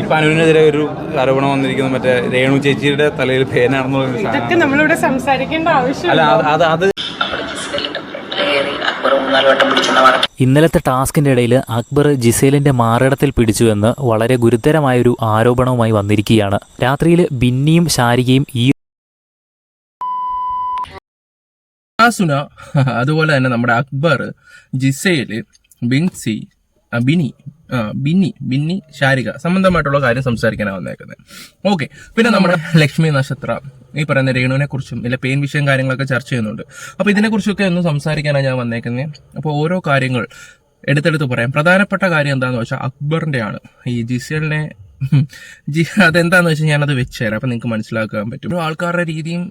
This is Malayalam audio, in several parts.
ഇപ്പൊ അനുവിനെതിരെ ഒരു ആരോപണം വന്നിരിക്കുന്നു. മറ്റേ രേണു ചേച്ചിയുടെ തലയിൽ പേനാണെന്നുള്ള ഇതൊക്കെ നമ്മളിവിടെ സംസാരിക്കേണ്ട ആവശ്യമില്ല. അത് അത് ഇന്നലത്തെ ടാസ്കിന്റെ ഇടയിൽ അക്ബർ ജിസേലിന്റെ മാറിടത്തിൽ പിടിച്ചുവെന്ന് വളരെ ഗുരുതരമായൊരു ആരോപണവുമായി വന്നിരിക്കുകയാണ്. രാത്രിയിൽ ബിന്നിയും ശാരികയും ഈ ആസുന അതുപോലെ തന്നെ നമ്മുടെ അക്ബർ ജിസേൽ ബിൻസി ബിനി ബിന്നി ബിന്നി ശാരിക സംബന്ധമായിട്ടുള്ള കാര്യം സംസാരിക്കാനാണ് വന്നേക്കുന്നത് ഓക്കെ പിന്നെ നമ്മുടെ ലക്ഷ്മി നക്ഷത്ര ഈ പറയുന്ന രേണുവിനെ കുറിച്ചും ഇല്ല പെയിൻ വിഷയം കാര്യങ്ങളൊക്കെ ചർച്ച ചെയ്യുന്നുണ്ട്. അപ്പൊ ഇതിനെ കുറിച്ചൊക്കെ ഒന്ന് സംസാരിക്കാനാണ് ഞാൻ വന്നേക്കുന്നത് അപ്പോൾ ഓരോ കാര്യങ്ങൾ എടുത്തെടുത്ത് പറയാം. പ്രധാനപ്പെട്ട കാര്യം എന്താന്ന് വെച്ചാൽ അക്ബറിന്റെ ആണ് ഈ ജിസേലിനെ ഉം. ജി അതെന്താന്ന് വെച്ചാൽ ഞാനത് വെച്ചുതരാം. അപ്പൊ നിങ്ങൾക്ക് മനസ്സിലാക്കാൻ പറ്റും. ആൾക്കാരുടെ രീതിയും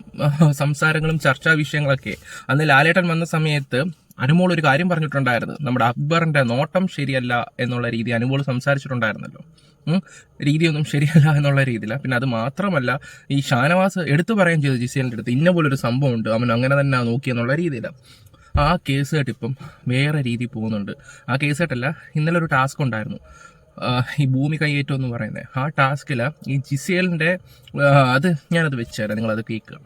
സംസാരങ്ങളും ചർച്ചാ വിഷയങ്ങളൊക്കെ അന്ന് ലാലേട്ടൻ വന്ന സമയത്ത് അനുമോൾ ഒരു കാര്യം പറഞ്ഞിട്ടുണ്ടായിരുന്നു. നമ്മുടെ അക്ബറിന്റെ നോട്ടം ശരിയല്ല എന്നുള്ള രീതി അനുമോൾ സംസാരിച്ചിട്ടുണ്ടായിരുന്നല്ലോ. രീതി രീതിയൊന്നും ശരിയല്ല എന്നുള്ള രീതിയില. പിന്നെ അത് മാത്രമല്ല ഈ ഷാനവാസ് എടുത്തു പറയുകയും ചെയ്തു ജിസേലിന്റെ അടുത്ത് ഇന്ന പോലൊരു സംഭവം ഉണ്ട് അവൻ അങ്ങനെ തന്നെ നോക്കി എന്നുള്ള രീതിയിലാണ് ആ കേസ് ഇപ്പം വേറെ രീതി പോകുന്നുണ്ട്. ആ കേസ് കേട്ടല്ല ഇന്നലെ ഒരു ടാസ്ക് ഉണ്ടായിരുന്നു. ഈ ഭൂമി കൈയേറ്റം എന്ന് പറയുന്നത് ആ ടാസ്കിൽ ഈ ജിസേലിന്റെ ആ, അത് ഞാനത് വെച്ചുതരാം നിങ്ങളത് കേൾക്കുക.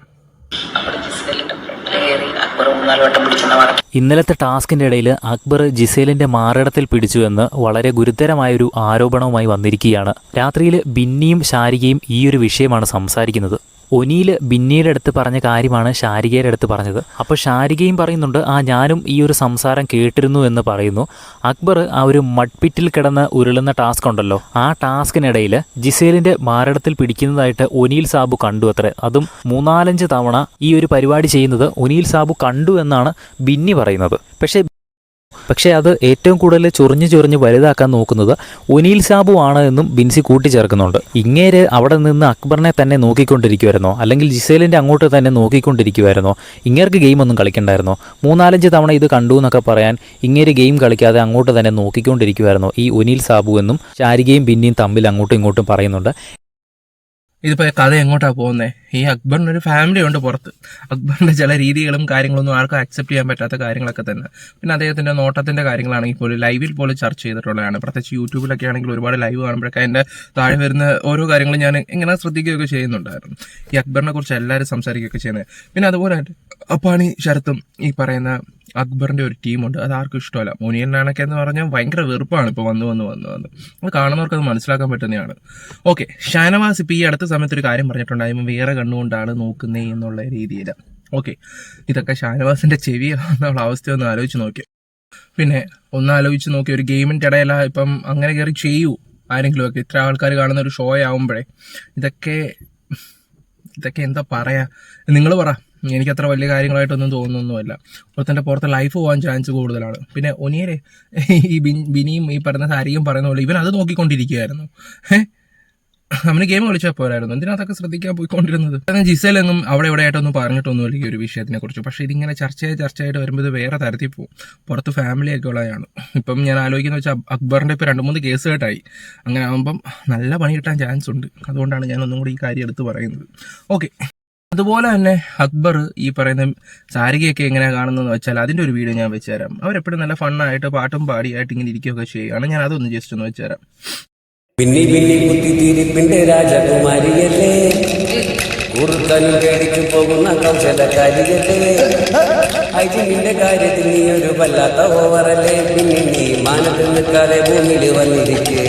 നമ്മുടെ വട്ടം ഇന്നലത്തെ ടാസ്കിന്റെ ഇടയിൽ അക്ബർ ജിസേലിന്റെ മാറിടത്തിൽ പിടിച്ചുവെന്ന് വളരെ ഗുരുതരമായൊരു ആരോപണവുമായി വന്നിരിക്കുകയാണ്. രാത്രിയിൽ ബിന്നിയും ശാരികയും ഈ ഒരു വിഷയമാണ് സംസാരിക്കുന്നത്. ഒനിയിൽ ബിന്നിയുടെ അടുത്ത് പറഞ്ഞ കാര്യമാണ് ശാരികയുടെ അടുത്ത് പറഞ്ഞത്. അപ്പോൾ ശാരികയും പറയുന്നുണ്ട് ആ ഞാനും ഈ ഒരു സംസാരം കേട്ടിരുന്നു എന്ന് പറയുന്നു. അക്ബർ ആ ഒരു മഡ്പിറ്റിൽ കിടന്ന് ഉരുളുന്ന ടാസ്ക് ഉണ്ടല്ലോ ആ ടാസ്കിനിടയിൽ ജിസേലിന്റെ മാരടത്തിൽ പിടിക്കുന്നതായിട്ട് ഒനിയിൽ സാബു കണ്ടു അത്രേ. അതും മൂന്നാലഞ്ച് തവണ ഈ ഒരു പരിപാടി ചെയ്യുന്നത് ഒനിയിൽ സാബു കണ്ടു എന്നാണ് ബിന്നി പറയുന്നത്. പക്ഷേ പക്ഷേ അത് ഏറ്റവും കൂടുതൽ ചൊറിഞ്ഞു ചൊറിഞ്ഞ് വലുതാക്കാൻ നോക്കുന്നത് ഒനീൽ സാബു ആണ് എന്നും ബിൻസി കൂട്ടിച്ചേർക്കുന്നുണ്ട്. ഇങ്ങേര് അവിടെ നിന്ന് അക്ബറിനെ തന്നെ നോക്കിക്കൊണ്ടിരിക്കുമായിരുന്നോ അല്ലെങ്കിൽ ജിസേലിന്റെ അങ്ങോട്ട് തന്നെ നോക്കിക്കൊണ്ടിരിക്കുമായിരുന്നോ ഇങ്ങേർക്ക് ഗെയിം ഒന്നും കളിക്കണ്ടായിരുന്നോ? മൂന്നാലഞ്ച് തവണ ഇത് കണ്ടു എന്നൊക്കെ പറയാൻ ഇങ്ങേര് ഗെയിം കളിക്കാതെ അങ്ങോട്ട് തന്നെ നോക്കിക്കൊണ്ടിരിക്കുമായിരുന്നോ ഈ ഒനീൽ സാബു എന്നും ശാരികയും ബിന്നിയും തമ്മിൽ അങ്ങോട്ടും ഇങ്ങോട്ടും പറയുന്നുണ്ട്. ഇതിപ്പോ കഥ എങ്ങോട്ടാ പോകുന്നത് ഈ അക്ബറിന് ഒരു ഫാമിലി ഉണ്ട് പുറത്ത്. അക്ബറിന്റെ ചില രീതികളും കാര്യങ്ങളൊന്നും ആർക്കും അക്സെപ്റ്റ് ചെയ്യാൻ പറ്റാത്ത കാര്യങ്ങളൊക്കെ തന്നെ. പിന്നെ അദ്ദേഹത്തിന്റെ നോട്ടത്തിന്റെ കാര്യങ്ങളാണെങ്കിൽ പോലും ലൈവിൽ പോലും ചർച്ച ചെയ്തിട്ടുള്ളതാണ്. പ്രത്യേകിച്ച് യൂട്യൂബിലൊക്കെ ആണെങ്കിൽ ഒരുപാട് ലൈവ് കാണുമ്പോഴൊക്കെ അതിന്റെ താഴെ വരുന്ന ഓരോ കാര്യങ്ങളും ഞാൻ ഇങ്ങനെ ശ്രദ്ധിക്കുകയൊക്കെ ചെയ്യുന്നുണ്ടായിരുന്നു. ഈ അക്ബറിനെ കുറിച്ച് എല്ലാവരും സംസാരിക്കുകയൊക്കെ ചെയ്യുന്നത്. പിന്നെ അതുപോലെ അപ്പാണി ശരത്തും ഈ പറയുന്ന അക്ബറിന്റെ ഒരു ടീമുണ്ട്. അത് ആർക്കും ഇഷ്ടമല്ല. മുനിയൻ നാണക്ക് എന്ന് പറഞ്ഞാൽ ഭയങ്കര വെറുപ്പാണ് ഇപ്പോൾ വന്ന് വന്ന് വന്ന് വന്ന്. അത് കാണുന്നവർക്ക് അത് മനസ്സിലാക്കാൻ പറ്റുന്നതാണ്. ഓക്കെ ഷാനവാസ് ഇപ്പോൾ ഈ അടുത്ത സമയത്ത് ഒരു കാര്യം പറഞ്ഞിട്ടുണ്ടായിരുന്നു. വേറെ കണ്ണുകൊണ്ടാണ് നോക്കുന്നേ എന്നുള്ള രീതിയിൽ ഓക്കെ ഇതൊക്കെ ഷാനവാസിന്റെ ചെവിയാണെന്നുള്ള അവസ്ഥ ഒന്ന് ആലോചിച്ച് നോക്കി. പിന്നെ ഒന്ന് ആലോചിച്ച് നോക്കി ഒരു ഗെയിമിന്റെ ഇടയില ഇപ്പം അങ്ങനെ കയറി ചെയ്യൂ ആരെങ്കിലും ഒക്കെ ഇത്ര ആൾക്കാർ കാണുന്ന ഒരു ഷോ ആവുമ്പോഴേ ഇതൊക്കെ ഇതൊക്കെ എന്താ പറയാ? നിങ്ങൾ പറ. എനിക്ക് അത്ര വലിയ കാര്യങ്ങളായിട്ടൊന്നും തോന്നുന്നൊന്നുമല്ല. ഒരുത്തന്റെ പുറത്ത് ലൈഫ് പോകാൻ ചാൻസ് കൂടുതലാണ്. പിന്നെ ഒനിയരെ ഈ ബിനിയും ഈ പറഞ്ഞ സാരിയും പറയുന്ന പോലെ ഇവൻ അത് നോക്കിക്കൊണ്ടിരിക്കുകയായിരുന്നു. ഏഹ് അവന് ഗെയിം കളിച്ചാൽ പോരായിരുന്നു. എന്തിനകത്തൊക്കെ ശ്രദ്ധിക്കാൻ പോയിക്കൊണ്ടിരുന്നത്? കാരണം ജിസേലൊന്നും അവിടെ ഇവിടെ ആയിട്ടൊന്നും പറഞ്ഞിട്ടൊന്നുമില്ല ഈ ഒരു വിഷയത്തിനെ കുറിച്ച്. പക്ഷേ ഇതിങ്ങനെ ചർച്ചയായി ചർച്ചയായിട്ട് വരുമ്പോൾ ഇത് വേറെ തരത്തിൽ പോകും പുറത്ത് ഫാമിലി ഒക്കെ ഉള്ളതാണ് ഇപ്പം ഞാൻ ആലോചിക്കുന്ന വെച്ചാൽ അക്ബറിന്റെ ഇപ്പോൾ രണ്ട് മൂന്ന് കേസ് കേട്ടായി. അങ്ങനെ ആകുമ്പം നല്ല പണി കിട്ടാൻ ചാൻസ് ഉണ്ട്. അതുകൊണ്ടാണ് ഞാൻ ഒന്നും കൂടി ഈ കാര്യം എടുത്ത് പറയുന്നത്. ഓക്കെ അതുപോലെ തന്നെ അക്ബർ ഈ പറയുന്ന സാരികയൊക്കെ എങ്ങനെയാണ് കാണുന്നതെന്ന് വെച്ചാൽ അതിന്റെ ഒരു വീഡിയോ ഞാൻ വെച്ചുതരാം. അവരെപ്പോഴും നല്ല ഫണ്ണായിട്ട് പാട്ടും പാടിയായിട്ട് ഇങ്ങനെ ഇരിക്കുകയൊക്കെ ചെയ്യുകയാണ്. ഞാൻ അതൊന്ന് ജസ്റ്റ് ഒന്ന് വെച്ചുതരാം. പിന്നി പിന്നി കുത്തിത്തിരിപ്പിന്റെ രാജകുമാരിയല്ലേ? കുറുക്കനും കേടിച്ചു പോകുന്ന കൗശലക്കാരിയല്ലേ? അജിന്റെ കാര്യത്തിൽ നീ ഒരു വല്ലാത്ത ഓവറല്ലേ പിന്നെ നീ മാനത്തിൽ നിൽക്കാതെ ഭൂമിയിൽ വന്നിരിക്കേ.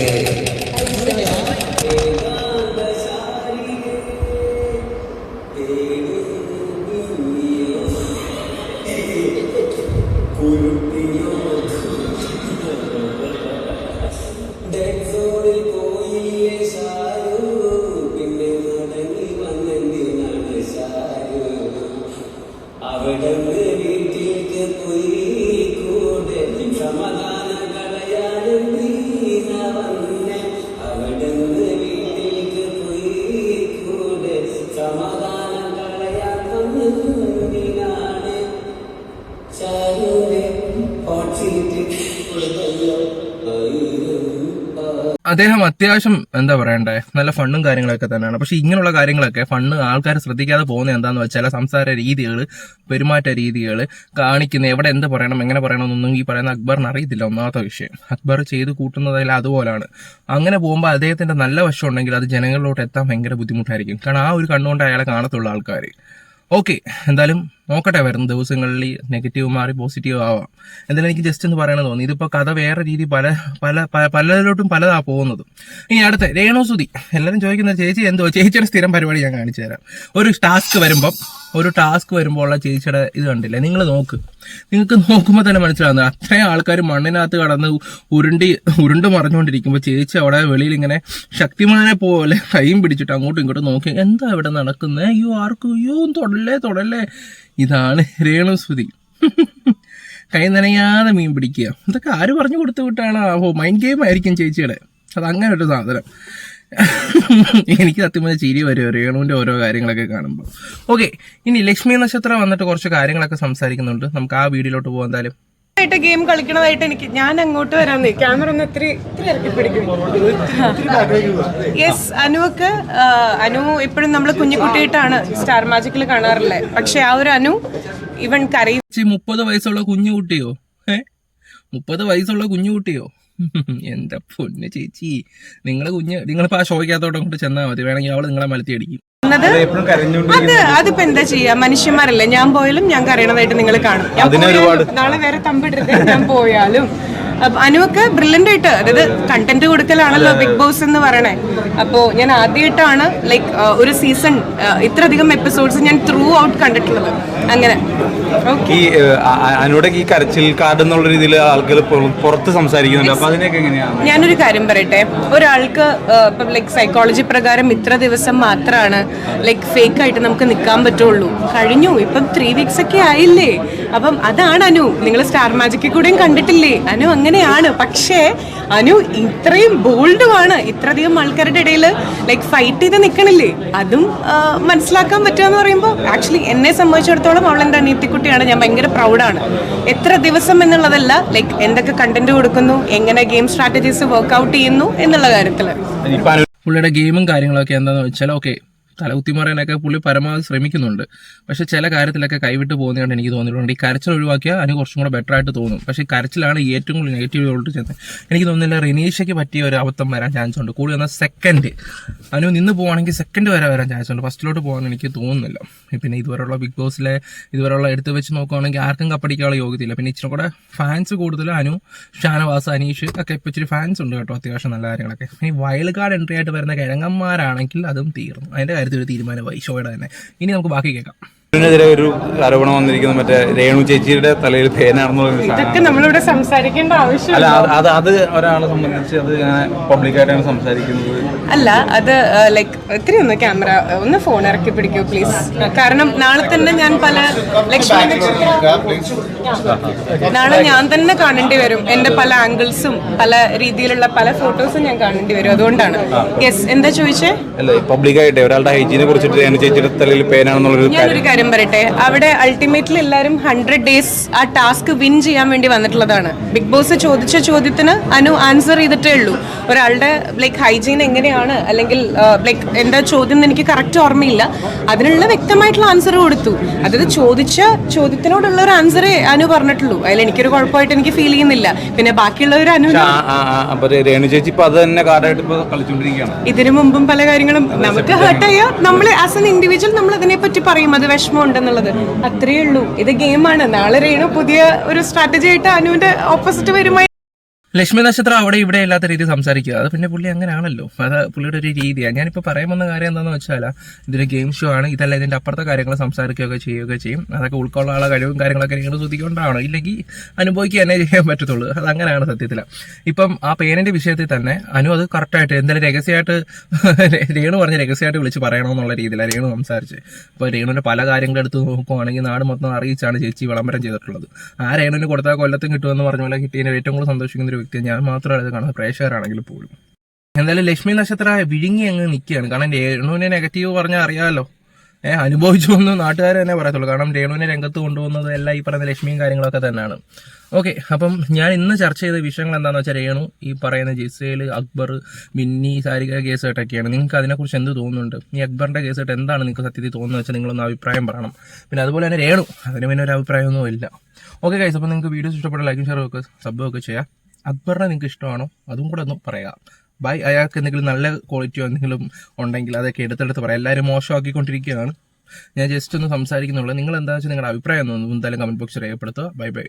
അദ്ദേഹം അത്യാവശ്യം എന്താ പറയണ്ടേ നല്ല ഫണ്ണും കാര്യങ്ങളൊക്കെ തന്നെയാണ്. പക്ഷെ ഇങ്ങനെയുള്ള കാര്യങ്ങളൊക്കെ ഫണ്ണ് ആൾക്കാർ ശ്രദ്ധിക്കാതെ പോകുന്നത് എന്താന്ന് വെച്ചാൽ സംസാര രീതികൾ പെരുമാറ്റ രീതികൾ കാണിക്കുന്ന എവിടെ എന്ത് പറയണം എങ്ങനെ പറയണം എന്നൊന്നും ഈ പറയുന്ന അക്ബറിന് അറിയത്തില്ല ഒന്നാമത്തെ വിഷയം. അക്ബർ ചെയ്ത് കൂട്ടുന്നതിൽ അതുപോലാണ്. അങ്ങനെ പോകുമ്പോൾ അദ്ദേഹത്തിന്റെ നല്ല വശം ഉണ്ടെങ്കിൽ അത് ജനങ്ങളിലോട്ട് എത്താൻ ഭയങ്കര ബുദ്ധിമുട്ടായിരിക്കും. കാരണം ആ ഒരു കണ്ണുകൊണ്ട് അയാളെ കാണത്തുള്ള ആൾക്കാർ ഓക്കെ എന്തായാലും നോക്കട്ടെ വരുന്ന ദിവസങ്ങളിൽ നെഗറ്റീവ് മാറി പോസിറ്റീവ് ആവാം. എന്തായാലും എനിക്ക് ജസ്റ്റ് എന്ന് പറയണമെന്ന് തോന്നി ഇതിപ്പോൾ കഥ വേറെ രീതി പല പല പലരിലോട്ടും പലതാ പോകുന്നത്. ഇനി അടുത്ത രേണുസുതി എല്ലാവരും ചോദിക്കുന്ന ചേച്ചി എന്തോ ചേച്ചിയുടെ സ്ഥിരം പരിപാടി ഞാൻ കാണിച്ചു തരാം. ഒരു ടാസ്ക് വരുമ്പം ഒരു ടാസ്ക് വരുമ്പോൾ ഉള്ള ചേച്ചിയുടെ ഇത് കണ്ടില്ലേ നിങ്ങൾ നോക്ക്. നിങ്ങൾക്ക് നോക്കുമ്പോൾ തന്നെ മനസ്സിലാവുന്നത് അത്രയും ആൾക്കാർ മണ്ണിനകത്ത് കടന്ന് ഉരുണ്ടി ഉരുണ്ട് മറിഞ്ഞുകൊണ്ടിരിക്കുമ്പോൾ ചേച്ചി അവിടെ വെളിയിൽ ഇങ്ങനെ ശക്തിമാനെ പോലെ കൈയും പിടിച്ചിട്ട് അങ്ങോട്ടും ഇങ്ങോട്ടും നോക്കി എന്താ ഇവിടെ നടക്കുന്നത് അയ്യോ ആർക്കും അയ്യോ തൊടല്ലേ തൊടല്ലേ. ഇതാണ് രേണുസ്തുതി കൈ നനയാതെ മീൻ പിടിക്കുക. ഇതൊക്കെ ആര് പറഞ്ഞു കൊടുത്തു വിട്ടാണ്? മൈൻഡ് ഗെയിം ആയിരിക്കും ചേച്ചിയുടെ. അത് അങ്ങനെ ഒരു സാധനം. എനിക്ക് സത്യം പറഞ്ഞാൽ ചിരി വരും. രേണുവിന്റെ ഓരോ കാര്യങ്ങളൊക്കെ കാണുമ്പോൾ ഓക്കെ ഇനി ലക്ഷ്മി നക്ഷത്രം വന്നിട്ട് കുറച്ച് കാര്യങ്ങളൊക്കെ സംസാരിക്കുന്നുണ്ട്. നമുക്ക് ആ വീഡിയോയിലോട്ട് പോകാൻ എന്തായാലും. ആയിട്ട് ഗെയിം കളിക്കണതായിട്ട് എനിക്ക് ഞാൻ അങ്ങോട്ട് വരാൻ ക്യാമറ ഒന്ന് ഇത്തിരി ഇത്തിരി ഇറക്കി പിടിക്കും. യെസ് അനുവൊക്കെ അനു എപ്പോഴും നമ്മൾ കുഞ്ഞുകുട്ടിയിട്ടാണ് സ്റ്റാർ മാജിക്കിൽ കാണാറില്ലേ? പക്ഷെ ആ ഒരു അനു ഇവൻ കറി മുപ്പത് വയസ്സുള്ള കുഞ്ഞു കുട്ടിയോ മുപ്പത് വയസ്സുള്ള കുഞ്ഞു എന്താ പൊന്ന് ചേച്ചി? നിങ്ങളെ കുഞ്ഞ് നിങ്ങളിപ്പോ ആ ഷോയ്ക്കകത്തോടെ കൊണ്ട് ചെന്നാൽ മതി. വേണമെങ്കിൽ അവൾ നിങ്ങളെ മലത്തി അടിക്കും. അത് അതിപ്പോ എന്താ ചെയ്യാ? മനുഷ്യന്മാരല്ലേ? ഞാൻ പോയാലും ഞാൻ കരയണതായിട്ട് നിങ്ങൾ കാണും. ഞാൻ അതിന് പോയാലും, നാളെ വേറെ തമ്പിടരുത് ഞാൻ പോയാലും. അനുവൊക്കെ ബ്രില്യന്റ് ആയിട്ട് അതായത് കണ്ടന്റ് കൊടുക്കലാണല്ലോ ബിഗ് ബോസ് എന്ന് പറയണേ. അപ്പോ ഞാൻ ആദ്യമായിട്ടാണ് ലൈക്ക് ഒരു സീസൺ ഇത്രയധികം എപ്പിസോഡ്സ് ഞാൻ ത്രൂ ഔട്ട് കണ്ടിട്ടുള്ളത്. അങ്ങനെ. ഈ അനോടെ ഈ കരച്ചിൽ കാർഡ് എന്നുള്ള രീതിയിൽ ആൾക്കാർ പുറത്ത് സംസാരിക്കുന്നുണ്ട്. അപ്പൊ അതിനൊക്കെ എങ്ങനെയാണ് ഞാനൊരു കാര്യം പറയട്ടെ. ഒരാൾക്ക് ഇപ്പം ലൈക്ക് സൈക്കോളജി പ്രകാരം ഇത്ര ദിവസം മാത്രമാണ് ലൈക്ക് ഫേക്ക് ആയിട്ട് നമുക്ക് നിൽക്കാൻ പറ്റുള്ളൂ. കഴിഞ്ഞു. ഇപ്പം ത്രീ വീക്സ് ഒക്കെ ആയില്ലേ. അപ്പം അതാണ് അനു. നിങ്ങൾ സ്റ്റാർ മാജിക്കിൽ കൂടെയും കണ്ടിട്ടില്ലേ? അനു അങ്ങനെയാണ്. പക്ഷേ അനു ഇത്രയും ബോൾഡുമാണ് ഇത്രയധികം ആൾക്കാരുടെ ഇടയിൽ ലൈക്ക് ഫൈറ്റ് ചെയ്ത് നിൽക്കണില്ലേ അതും മനസ്സിലാക്കാൻ പറ്റുക എന്ന് പറയുമ്പോൾ ആക്ച്വലി എന്നെ സംബന്ധിച്ചിടത്തോളം അവൾ എന്റെ അനിയത്തിക്കുട്ടിയാണ് ഞാൻ ഭയങ്കര പ്രൗഡാണ് എത്ര ദിവസം എന്നുള്ളതല്ല ലൈക്ക് എന്തൊക്കെ കണ്ടന്റ് കൊടുക്കുന്നു എങ്ങനെ ഗെയിം സ്ട്രാറ്റജീസ് വർക്ക്ഔട്ട് ചെയ്യുന്നു എന്നുള്ള കാര്യത്തിൽ ഇപ്പൊ പുള്ളിയുടെ ഗെയിമും കാര്യങ്ങളൊക്കെ എന്താണെന്ന് വെച്ചാൽ ഓക്കെ തലകുത്തി മാറാനൊക്കെ പുള്ളി പരമാവധി ശ്രമിക്കുന്നുണ്ട്. പക്ഷെ ചില കാര്യത്തിലൊക്കെ കൈവിട്ട് പോകുന്നതാണ് എനിക്ക് തോന്നിയിട്ടുണ്ട്. ഈ കരച്ചിൽ ഒഴിവാക്കിയാൽ അതിന് കുറച്ചും കൂടെ ബെറ്റർ ആയിട്ട് തോന്നും. പക്ഷേ കരച്ചിലാണ് ഏറ്റവും കൂടുതൽ നെഗറ്റീവ് ചെന്നത് എനിക്ക് തോന്നുന്നില്ല റിനീഷയ്ക്ക് പറ്റിയ ഒരു അബദ്ധം വരാൻ ചാൻസ് ഉണ്ട്. കൂടി വന്ന സെക്കൻഡ് അനു നിന്ന് പോവാണെങ്കിൽ സെക്കൻഡ് വരെ വരാൻ ചാൻസ് ഉണ്ട്. ഫസ്റ്റിലോട്ട് പോകാൻ എനിക്ക് തോന്നുന്നില്ല. പിന്നെ ഇതുവരെയുള്ള ബിഗ് ബോസിലെ ഇതുവരെയുള്ള എടുത്ത് വെച്ച് നോക്കുകയാണെങ്കിൽ ആർക്കും കപ്പടിക്കാനുള്ള യോഗ്യതയില്ല. പിന്നെ ഇച്ചിരി കൂടെ ഫാൻസ് കൂടുതൽ അനു ഷാനവാസ് അനീഷ് ഒക്കെ ഇപ്പം ഇച്ചിരി ഫാൻസ് ഉണ്ട് കേട്ടോ. അത്യാവശ്യം നല്ല കാര്യങ്ങളൊക്കെ. ഈ വൈൽഡ് കാർഡ് എൻട്രി ആയിട്ട് വരുന്ന കിഴങ്ങന്മാരാണെങ്കിൽ അതും തീർന്നു. അതിന്റെ കാര്യത്തിൽ ഒരു തീരുമാനമായി. ഷോയുടെ തന്നെ. ഇനി നമുക്ക് ബാക്കി കേൾക്കാം. ഇതിനെതിരെ ഒരു ആരോപണം വന്നിരിക്കുന്നു. മറ്റേ രേണു ചേച്ചിയുടെ തലയിൽ പേനാണെന്നുള്ള നമ്മളിവിടെ സംസാരിക്കേണ്ട ആവശ്യം അല്ല അത് അത് ഒരാളെ സംബന്ധിച്ച് അത് പബ്ലിക്കായിട്ടാണ് സംസാരിക്കുന്നത്. അല്ല അത് ലൈക്ക് ഒത്തിരി ഒന്ന് ക്യാമറ ഒന്ന് ഫോൺ ഇറക്കി പിടിക്കൂ പ്ലീസ് കാരണം നാളെ തന്നെ ഞാൻ പല ലക്ഷ്മി നാളെ ഞാൻ തന്നെ കാണേണ്ടി വരും. എന്റെ പല ആംഗിൾസും പല രീതിയിലുള്ള പല ഫോട്ടോസും ഞാൻ കാണേണ്ടി വരും. അതുകൊണ്ടാണ്. യെസ് എന്താ ചോദിച്ചേ? അല്ല പബ്ലിക്കായിട്ട് ഒരാളുടെ ഹൈജീനെ കുറിച്ചിട്ട് രേണു ചേച്ചിയുടെ തലയിൽ പേനാണെന്നുള്ളൊരു ഞാനൊരു കാര്യം പറയട്ടെ. അവിടെ അൾട്ടിമേറ്റ്ലി എല്ലാവരും ഹൺഡ്രഡ് ഡേയ്സ് ആ ടാസ്ക് വിൻ ചെയ്യാൻ വേണ്ടി വന്നിട്ടുള്ളതാണ്. ബിഗ് ബോസ് ചോദിച്ച ചോദ്യത്തിന് അനു ആൻസർ ചെയ്തിട്ടേ ഉള്ളൂ. ഒരാളുടെ ലൈക്ക് ഹൈജീൻ എങ്ങനെയാണ്? അല്ലെങ്കിൽ ലൈക്ക് എന്താ ചോദ്യം എന്ന് എനിക്ക് കറക്റ്റ് ഓർമ്മയില്ല. അതിനുള്ള വ്യക്തമായിട്ടുള്ള ആൻസർ കൊടുത്തു. അതായത് ചോദിച്ച ചോദ്യത്തിനോടുള്ള ഒരു ആൻസറേ അനു പറഞ്ഞിട്ടുള്ളൂ. അതിൽ എനിക്കൊരു കുഴപ്പമായിട്ട് എനിക്ക് ഫീൽ ചെയ്യുന്നില്ല. പിന്നെ ബാക്കിയുള്ളവർ അനു ചേച്ചി അത് തന്നെ ഇതിനു മുമ്പും പല കാര്യങ്ങളും നമുക്ക് ഹേർട്ടായ നമ്മൾ ആസ് എൻ ഇൻഡിവിജ്വൽ നമ്മൾ അതിനെ പറ്റി പറയും. അത് വിഷമം ഉണ്ടെന്നുള്ളത് അത്രയേ ഉള്ളൂ. ഇത് ഗെയിമാണ്. നാളെ രേണു പുതിയ ഒരു സ്ട്രാറ്റജി ആയിട്ട് അനുവിന്റെ ഓപ്പോസിറ്റ് വരുമായി ലക്ഷ്മി നക്ഷത്രം അവിടെ ഇവിടെ ഇല്ലാത്ത രീതി സംസാരിക്കുക. അത് പിന്നെ പുള്ളി അങ്ങനെയാണല്ലോ. അത് പുള്ളിയുടെ ഒരു രീതിയാണ് ഞാനിപ്പോൾ പറയാൻ വന്ന കാര്യം എന്താണെന്ന് വെച്ചാൽ ഇതൊരു ഗെയിം ഷോ ആണ്. ഇതല്ല ഇതിന്റെ അപ്പുറത്തെ കാര്യങ്ങൾ സംസാരിക്കുകയൊക്കെ ചെയ്യുകയൊക്കെ ചെയ്യും. അതൊക്കെ ഉൾക്കൊള്ളാനുള്ള കഴിവും കാര്യങ്ങളൊക്കെ നിങ്ങൾ ശ്രദ്ധിക്കൊണ്ടാണ് ഇല്ലെങ്കിൽ അനുഭവിക്കുക തന്നെ ചെയ്യാൻ പറ്റത്തുള്ളൂ. അത് അങ്ങനെയാണ് സത്യത്തിൽ ഇപ്പം ആ പേരിന്റെ വിഷയത്തിൽ തന്നെ അനു അത് കറക്റ്റായിട്ട് എന്തായാലും രഹസ്യമായിട്ട് രേണു പറഞ്ഞ് രഹസ്യമായിട്ട് വിളിച്ച് പറയണമെന്നുള്ള രീതിയിലാണ് രേണു സംസാരിച്ച് അപ്പോൾ രേണുവിന്റെ പല കാര്യങ്ങളും എടുത്ത് നോക്കുവാണെങ്കിൽ നാട് മൊത്തം അറിയിച്ചാണ് ചേച്ചി വിളംബരം ചെയ്തിട്ടുള്ളത്. ആ രേണുവിന് കൊടുത്താൽ കൊല്ലത്തും കിട്ടുമെന്ന് പറഞ്ഞ പോലെ കിട്ടിയതിന് ഏറ്റവും കൂടുതൽ സന്തോഷിക്കുന്ന ഒരു വ്യക്തി ഞാൻ മാത്രമാണ് ഇത് കാണുന്നത് പ്രേക്ഷകരാണെങ്കിൽ പോലും. എന്തായാലും ലക്ഷ്മി നക്ഷത്ര വിഴുങ്ങി അങ്ങ് നിൽക്കുകയാണ്. കാരണം രേണുവിനെ നെഗറ്റീവ് പറഞ്ഞാൽ അറിയാമല്ലോ ഏഹ് അനുഭവിച്ചു എന്ന് നാട്ടുകാർ തന്നെ പറയത്തുള്ളൂ. കാരണം രേണുവിനെ രംഗത്ത് കൊണ്ടുപോകുന്നത് എല്ലാം ഈ പറയുന്ന ലക്ഷ്മിയും കാര്യങ്ങളൊക്കെ തന്നെയാണ്. ഓക്കെ അപ്പം ഞാൻ ഇന്ന് ചർച്ച ചെയ്ത വിഷയങ്ങൾ എന്താണെന്ന് വെച്ചാൽ രേണു ഈ പറയുന്ന ജിസേൽ അക്ബർ മിന്നി സാരിക കേസായിട്ടൊക്കെയാണ് നിങ്ങൾക്ക് അതിനെക്കുറിച്ച് എന്ത് തോന്നുന്നുണ്ട്? ഈ അക്ബറിന്റെ കേസായിട്ട് എന്താണ് നിങ്ങൾക്ക് സത്യത്തിൽ തോന്നുന്നത് വെച്ചാൽ നിങ്ങളൊന്ന് അഭിപ്രായം പറയണം. പിന്നെ അതുപോലെ തന്നെ രേണു അതിന് പിന്നെ ഒരു അഭിപ്രായമൊന്നും ഇല്ല ഓക്കെ കൈസ് അപ്പോൾ നിങ്ങൾക്ക് വീഡിയോസ് ഇഷ്ടപ്പെട്ട ലൈക്കും ഷെയറും ഒക്കെ സബ്ബ് ഒക്കെ ചെയ്യാം. അക്ബറിനെ നിങ്ങൾക്ക് ഇഷ്ടമാണോ? അതും കൂടെ ഒന്ന് പറയാം. ബൈ അയാൾക്ക് എന്തെങ്കിലും നല്ല ക്വാളിറ്റിയോ എന്തെങ്കിലും ഉണ്ടെങ്കിൽ അതൊക്കെ എടുത്തെടുത്ത് പറയാം. എല്ലാവരും മോശമാക്കിക്കൊണ്ടിരിക്കുകയാണ്. ഞാൻ ജസ്റ്റ് ഒന്ന് സംസാരിക്കുന്നുള്ളൂ. നിങ്ങൾ എന്താ വെച്ചാൽ നിങ്ങളുടെ അഭിപ്രായം എന്തായാലും കമന്റ് ബോക്സിൽ രേഖപ്പെടുത്തുക. Bye bye.